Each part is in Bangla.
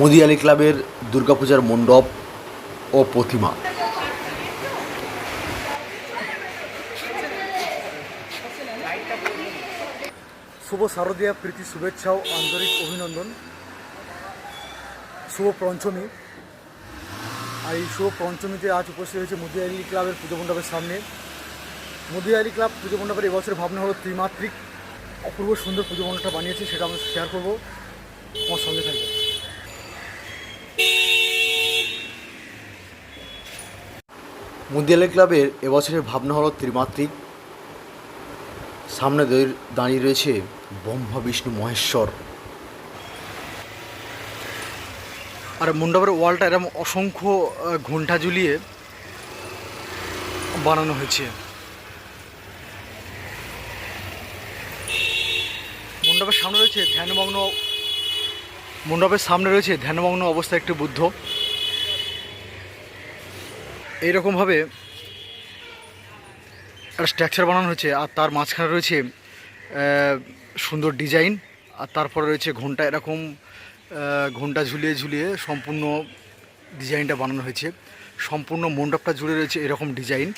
মুদিয়ালি ক্লাবের দুর্গাপূজার মণ্ডপ ও প্রতিমা। শুভ শারদীয়া, প্রীতি, শুভেচ্ছা ও আন্তরিক অভিনন্দন। শুভ পঞ্চমী। আর এই শুভ পঞ্চমীতে আজ উপস্থিত হয়েছে মুদিয়ালি ক্লাবের পুজো মণ্ডপের সামনে। মুদিয়ালি ক্লাব পুজো মণ্ডপের এবছরের ভাবনা হলো ত্রিমাত্রিক অপূর্ব সুন্দর পুজো মণ্ডপটা বানিয়েছে, সেটা আমরা শেয়ার করব। আমার সঙ্গে থাকবে। মুদিয়ালি ক্লাবের এবছরের ভাবনা হলো ত্রিমাত্রিক। সামনে দাঁড়িয়ে রয়েছে ব্রহ্মা, বিষ্ণু, মহেশ্বর। আর মণ্ডপের ওয়ালটা এরকম অসংখ্য ঘণ্টা ঝুলিয়ে বানানো হয়েছে। মণ্ডপের সামনে রয়েছে ধ্যানমগ্ন মণ্ডপের সামনে রয়েছে ধ্যানমগ্ন অবস্থায় একটি বুদ্ধ। এইরকমভাবে একটা স্ট্রাকচার বানানো হয়েছে, আর তার মাঝখানে রয়েছে সুন্দর ডিজাইন আর তারপরে রয়েছে ঘণ্টা এরকম ঘণ্টা ঝুলিয়ে ঝুলিয়ে সম্পূর্ণ ডিজাইনটা বানানো হয়েছে। সম্পূর্ণ মণ্ডপটা জুড়ে রয়েছে এরকম ডিজাইন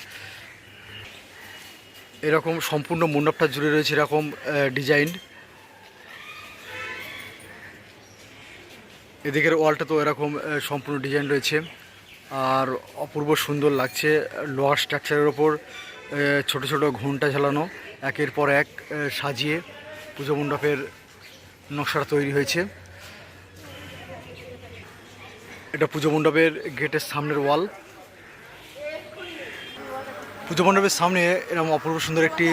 এরকম সম্পূর্ণ মণ্ডপটা জুড়ে রয়েছে এরকম ডিজাইন এদিকের ওয়ালটা তো এরকম সম্পূর্ণ ডিজাইন রয়েছে। আর অপূর্ব সুন্দর লাগছে লোহার স্ট্রাকচারের ওপর ছোট ছোট ঘণ্টা ঝালানো, একের পর এক সাজিয়ে পুজো মণ্ডপের নকশাটা তৈরি হয়েছে। এটা পুজো মণ্ডপের গেটের সামনের ওয়াল। পুজো মণ্ডপের সামনে এরকম অপূর্ব সুন্দর একটি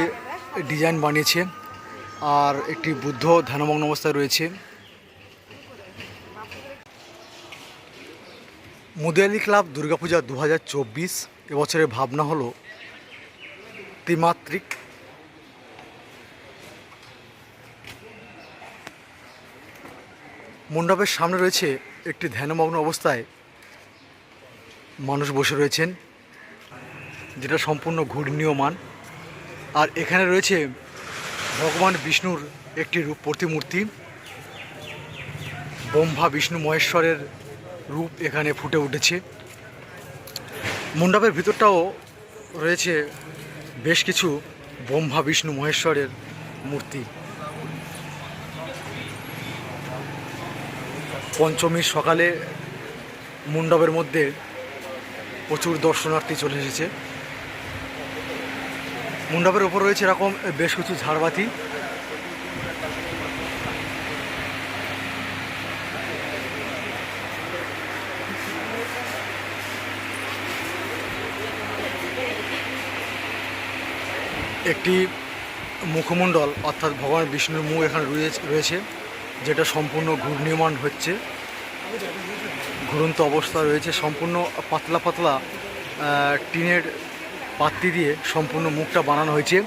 ডিজাইন বানিয়েছে, আর একটি বুদ্ধ ধ্যানমগ্ন অবস্থায় রয়েছে। মুদিয়ালি ক্লাব দুর্গাপূজা দু হাজার চব্বিশ এবছরের ভাবনা হলো ত্রিমাত্রিক মণ্ডপের সামনে রয়েছে একটি ধ্যানমগ্ন অবস্থায় মানুষ বসে রয়েছেন, যেটা সম্পূর্ণ ঘূর্ণীয়মান। আর এখানে রয়েছে ভগবান বিষ্ণুর একটি রূপ প্রতিমূর্তি, ব্রহ্মা, বিষ্ণু, মহেশ্বরের রূপ এখানে ফুটে উঠেছে। মণ্ডপের ভিতরটাও রয়েছে বেশ কিছু ব্রহ্মা, বিষ্ণু, মহেশ্বরের মূর্তি। পঞ্চমীর সকালে মণ্ডপের মধ্যে প্রচুর দর্শনার্থী চলে এসেছে। মণ্ডপের ওপর রয়েছে এরকম বেশ কিছু ঝাড়বাতি। একটি মুখমণ্ডল, অর্থাৎ ভগবান বিষ্ণুর মুখ এখানে রয়েছে যেটা সম্পূর্ণ ঘূর্ণীয়মান হচ্ছে। ঘুরন্ত অবস্থা রয়েছে, সম্পূর্ণ পাতলা পাতলা টিনের পাত্তি দিয়ে সম্পূর্ণ মুখটা বানানো হয়েছে।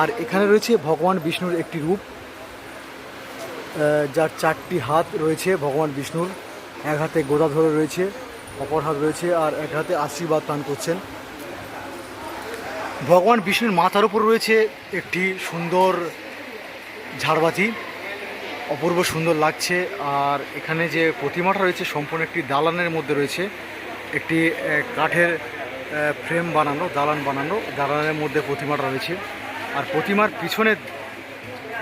আর এখানে রয়েছে ভগবান বিষ্ণুর একটি রূপ যার চারটি হাত রয়েছে ভগবান বিষ্ণুর। এক হাতে গোদা ধরে রয়েছে, অপর হাত রয়েছে, আর এক হাতে আশীর্বাদ দান করছেন। ভগবান বিষ্ণুর মাথার উপর রয়েছে একটি সুন্দর ঝাড়বাতি। অপূর্ব সুন্দর লাগছে। আর এখানে যে প্রতিমাটা রয়েছে সম্পূর্ণ একটি দালানের মধ্যে রয়েছে। একটি কাঠের ফ্রেম বানানো, দালান বানানো। দালানের মধ্যে প্রতিমাটা রয়েছে। আর প্রতিমার পিছনে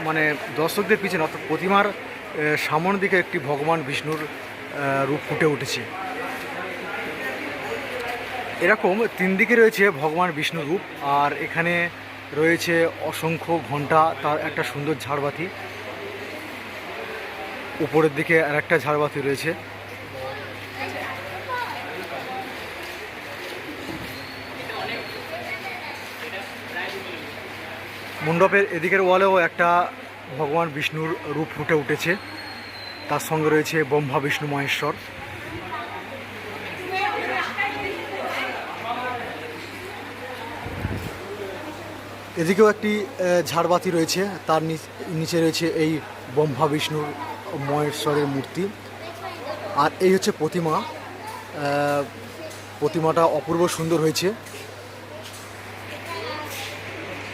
মানে দর্শকদের পিছনে অর্থাৎ প্রতিমার সামনের দিকে একটি ভগবান বিষ্ণুর রূপ ফুটে উঠেছে। এরকম তিন দিকে রয়েছে ভগবান বিষ্ণু রূপ, আর এখানে রয়েছে অসংখ্য ঘণ্টা তার একটা সুন্দর ঝাড়বাতি। উপরের দিকে আর একটা ঝাড়বাতি রয়েছে। মণ্ডপের এদিকের ওয়ালেও একটা ভগবান বিষ্ণুর রূপ ফুটে উঠেছে। তার সঙ্গে রয়েছে ব্রহ্মা বিষ্ণু মহেশ্বর। এদিকেও একটি ঝাড়বাতি রয়েছে। তার নিচ- রয়েছে এই ব্রহ্মা, বিষ্ণুর মহেশ্বরের মূর্তি। আর এই হচ্ছে প্রতিমা। প্রতিমাটা অপূর্ব সুন্দর হয়েছে।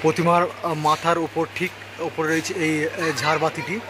প্রতিমার মাথার উপর ঠিক ওপরে রয়েছে এই ঝাড়বাতিটি।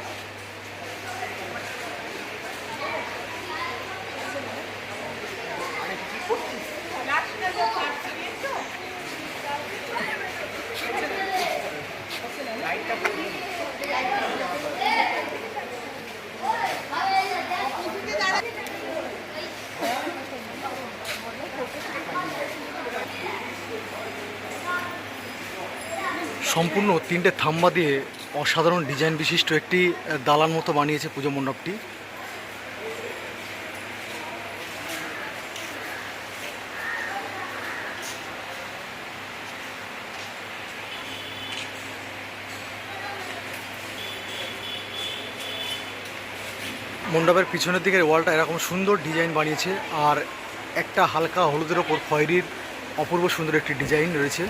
সম্পূর্ণ তিনটে থাম্বা দিয়ে অসাধারণ ডিজাইন বিশিষ্ট একটি দালান মতো বানিয়েছে পুজো মণ্ডপটি। মণ্ডপের পিছনের দিকের ওয়ালটা এরকম সুন্দর ডিজাইন বানিয়েছে, আর একটা হালকা হলুদের ওপর খয়েরির অপূর্ব সুন্দর একটি ডিজাইন রয়েছে।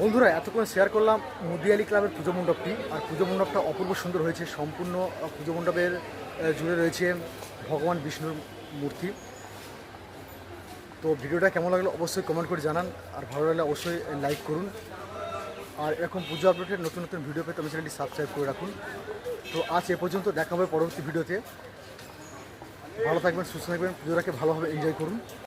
বন্ধুরা, এতক্ষণ শেয়ার করলাম মুদিয়ালি ক্লাবের পুজো মণ্ডপটি। আর পুজো মণ্ডপটা অপূর্ব সুন্দর হয়েছে, সম্পূর্ণ পুজো মণ্ডপের জুড়ে রয়েছে ভগবান বিষ্ণুর মূর্তি। তো ভিডিওটা কেমন লাগল অবশ্যই কমেন্ট করে জানান, আর ভালো লাগলে অবশ্যই লাইক করুন। আর এরকম পুজো আপডেটের নতুন নতুন ভিডিও পেতে আমি চ্যানেলটি সাবস্ক্রাইব করে রাখুন। তো আজ এ পর্যন্ত দেখা হবে পরবর্তী ভিডিওতে ভালো থাকবেন, সুস্থ থাকবেন, পুজোটাকে ভালোভাবে এনজয় করুন।